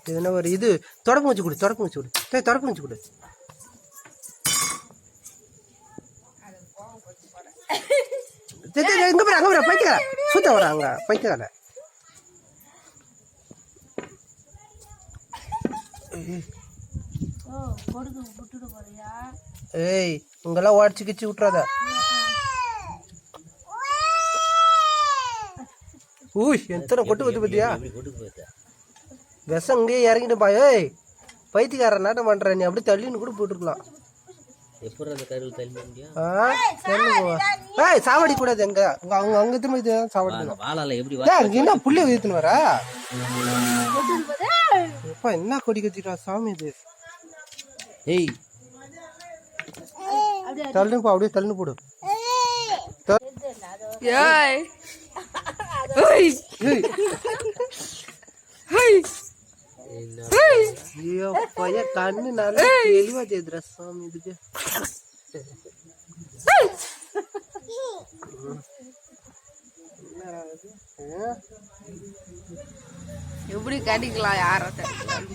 இது என்ன ஒரு இது? தொடப்பு வச்சு கொடு தொடப்பு வச்சு கொடு. டேய் தொடப்பு வச்சு கொடு. இங்க பாரு அங்க பாரு பைத்தியக்கார. சுத்த வராங்க பைத்தியக்கார. ஏய் இங்கெல்லாம் உடச்சு கிச்சு விட்றாத ஊய் எத்தனை கொட்டு கொத்து பத்தியா விஷம் இங்கேயே இறங்கிட்டுப்பா ஏய் பைத்தியக்காரன் நாட்டம் பண்ற? நீ அப்படியே தள்ளின்னு கூட போட்டுருக்கலாம். சாவடி கூடாது எங்க அங்க அவங்க அங்க திரும்ப இது ஏய் அங்க என்ன புள்ளிய வீத்துன்னு வர? அப்பா என்ன கொடி கத்திட்டா சாமி இது? ஏய் தள்ளுப்பா அப்படியே தள்ளு போடு. ஏய் கண்ணு நல்லா தெளிவா தெரியுதுடா சாமி இதுக்கு? எப்படி கடிக்கலாம் யாரை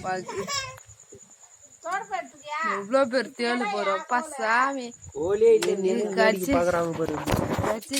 பாக்கு எவ்வளோ பேர் தேடு போறோம்ப்பா சாமி. கடிச்சு. கடிச்சு